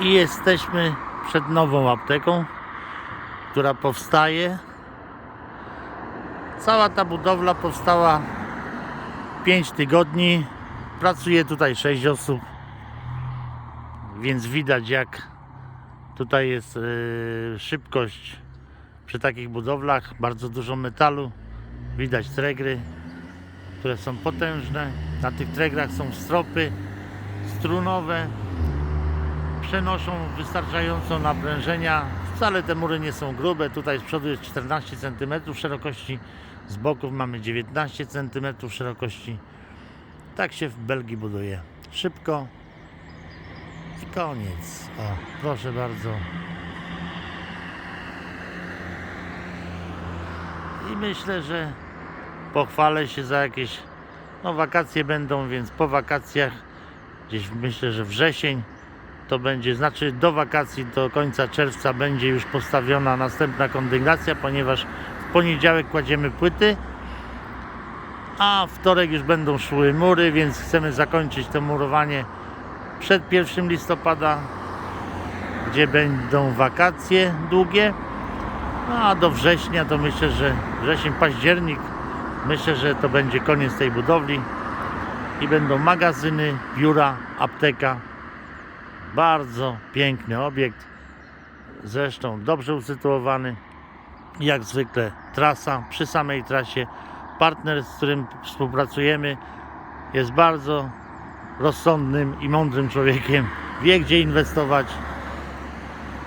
I jesteśmy przed nową apteką, która powstaje. Cała ta budowla powstała 5 tygodni. Pracuje tutaj 6 osób. Więc widać jak tutaj jest yy, szybkość przy takich budowlach. Bardzo dużo metalu. Widać tregry, które są potężne. Na tych tregrach są stropy strunowe. Przenoszą wystarczająco naprężenia. Wcale te mury nie są grube. Tutaj z przodu jest 14 cm szerokości. Z boków mamy 19 cm szerokości. Tak się w Belgii buduje. Szybko. I koniec. O, proszę bardzo. I myślę, że pochwalę się za jakieś. No, wakacje będą, więc po wakacjach, gdzieś myślę, że wrzesień to będzie, znaczy do wakacji, do końca czerwca będzie już postawiona następna kondygnacja, ponieważ w poniedziałek kładziemy płyty, a wtorek już będą szły mury, więc chcemy zakończyć to murowanie przed 1 listopada, gdzie będą wakacje długie. No a do września to myślę, że wrzesień, październik, myślę, że to będzie koniec tej budowli i będą magazyny, biura, apteka. Bardzo piękny obiekt, zresztą dobrze usytuowany. Jak zwykle trasa, przy samej trasie partner, z którym współpracujemy jest bardzo rozsądnym i mądrym człowiekiem. Wie gdzie inwestować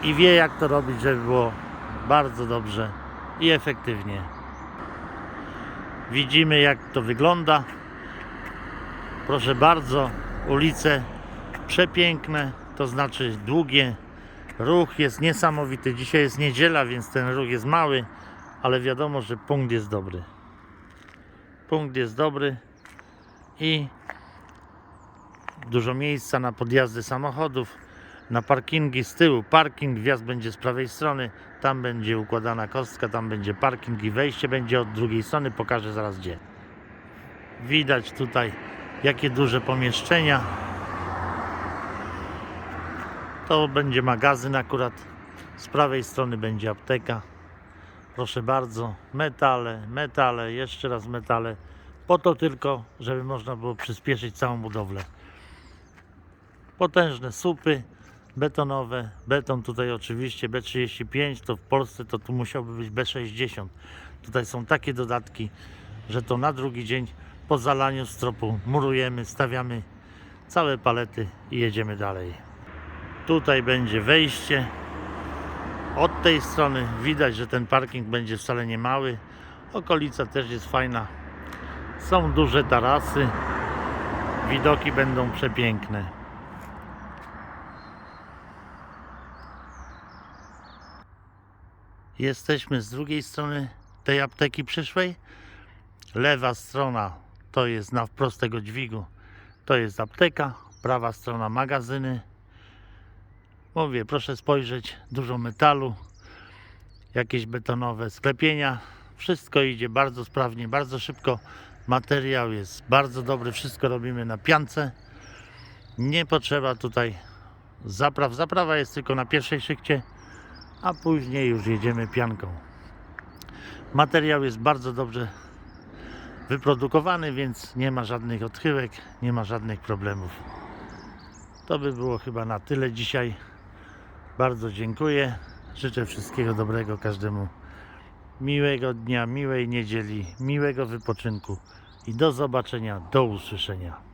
i wie jak to robić, żeby było bardzo dobrze i efektywnie. Widzimy jak to wygląda. Proszę bardzo, ulice przepiękne, to znaczy długie. Ruch jest niesamowity. Dzisiaj jest niedziela, więc ten ruch jest mały, ale wiadomo, że punkt jest dobry. Punkt jest dobry i dużo miejsca na podjazdy samochodów, na parkingi z tyłu. Parking, wjazd będzie z prawej strony, tam będzie układana kostka, tam będzie parking i wejście będzie od drugiej strony. Pokażę zaraz gdzie. Widać tutaj jakie duże pomieszczenia. To będzie magazyn akurat. Z prawej strony będzie apteka. Proszę bardzo, metale, metale, jeszcze raz metale. Po to tylko, żeby można było przyspieszyć całą budowlę. Potężne słupy betonowe. Beton tutaj oczywiście B35, to w Polsce to tu musiałby być B60. Tutaj są takie dodatki, że to na drugi dzień po zalaniu stropu murujemy, stawiamy całe palety i jedziemy dalej. Tutaj będzie wejście. Od tej strony widać, że ten parking będzie wcale nie mały. Okolica też jest fajna. Są duże tarasy. Widoki będą przepiękne. Jesteśmy z drugiej strony tej apteki przyszłej. Lewa strona to jest na wprost tego dźwigu. To jest apteka. Prawa strona magazyny. Mówię, proszę spojrzeć, dużo metalu, jakieś betonowe sklepienia. Wszystko idzie bardzo sprawnie, bardzo szybko. Materiał jest bardzo dobry, wszystko robimy na piance. Nie potrzeba tutaj zapraw. Zaprawa jest tylko na pierwszej szykcie, a później już jedziemy pianką. Materiał jest bardzo dobrze wyprodukowany, więc nie ma żadnych odchyłek, nie ma żadnych problemów. To by było chyba na tyle dzisiaj. Bardzo dziękuję. Życzę wszystkiego dobrego każdemu. Miłego dnia, miłej niedzieli, miłego wypoczynku i do zobaczenia, do usłyszenia.